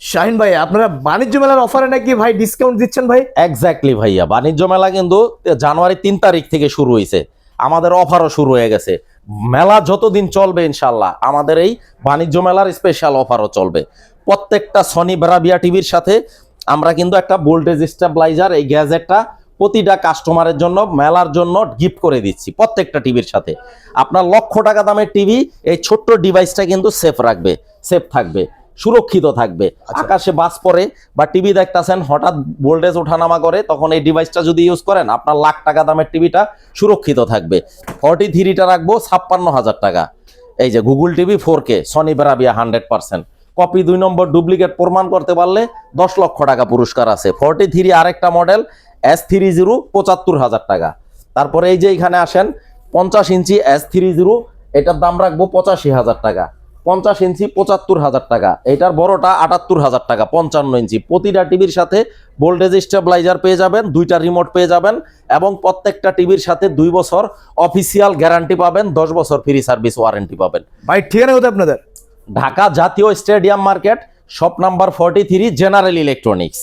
শাহিন ভাই, আপনারা বাণিজ্য মেলার অফারে নাকি ভাই ডিসকাউন্ট দিচ্ছেন ভাই? এক্স্যাক্টলি ভাইয়া, বাণিজ্য মেলা কিন্তু জানুয়ারি তিন তারিখ থেকে শুরু হয়েছে আমাদের অফারও শুরু হয়ে গেছে। মেলা যতদিন চলবে ইনশাল্লাহ আমাদের এই বাণিজ্য মেলার স্পেশাল অফারও চলবে। প্রত্যেকটা সনি ব্রাবিয়া টিভির সাথে আমরা কিন্তু একটা ভোল্টেজ স্টেবিলাইজার এই গ্যাজেটটা প্রতিটা কাস্টমারের জন্য, মেলার জন্য গিফট করে দিচ্ছি, প্রত্যেকটা টিভির সাথে। আপনার লক্ষ টাকা দামের টিভি এই ছোট্ট ডিভাইসটা কিন্তু সেফ রাখবে সেফ থাকবে। সুরক্ষিত থাকবে। আকাশে বাস পড়ে বা টিভি দেখতাছেন হঠাৎ ভোল্টেজ ওঠানামা করে তখন এই ডিভাইসটা যদি ইউজ করেন আপনার লাখ টাকা দামের টিভিটা সুরক্ষিত থাকবে। ফর্টি থ্রিটা রাখব ছাপ্পান্ন হাজার টাকা। এই যে Google TV four K Sony বেরাবিয়া hundred percent copy দুই নম্বর ডুপ্লিকেট প্রমাণ করতে পারলে দশ লক্ষ টাকা পুরস্কার আছে। ফর্টি থ্রি আরেকটা মডেল এস থ্রি জিরো পঁচাত্তর হাজার টাকা। তারপরে এই যে এখানে আসেন পঞ্চাশ ইঞ্চি এস থ্রি জিরো এটার দাম রাখব পঁচাশি হাজার টাকা। পঞ্চাশ ইঞ্চি পঁচাত্তর হাজার টাকা। এটার বড়টা আটাত্তর হাজার টাকা পঞ্চান্ন ইঞ্চি। প্রতিটা টিভির সাথে ভোল্টেজ স্টেবিলাইজার পেয়ে যাবেন দুইটা রিমোট পেয়ে যাবেন এবং প্রত্যেকটা টিভির সাথে দুই বছর অফিসিয়াল গ্যারান্টি পাবেন দশ বছর ফ্রি সার্ভিস ওয়ারেন্টি পাবেন। ভাই ঠিকানা কোথায় আপনাদের? ঢাকা জাতীয় stadium market shop number forty three general electronics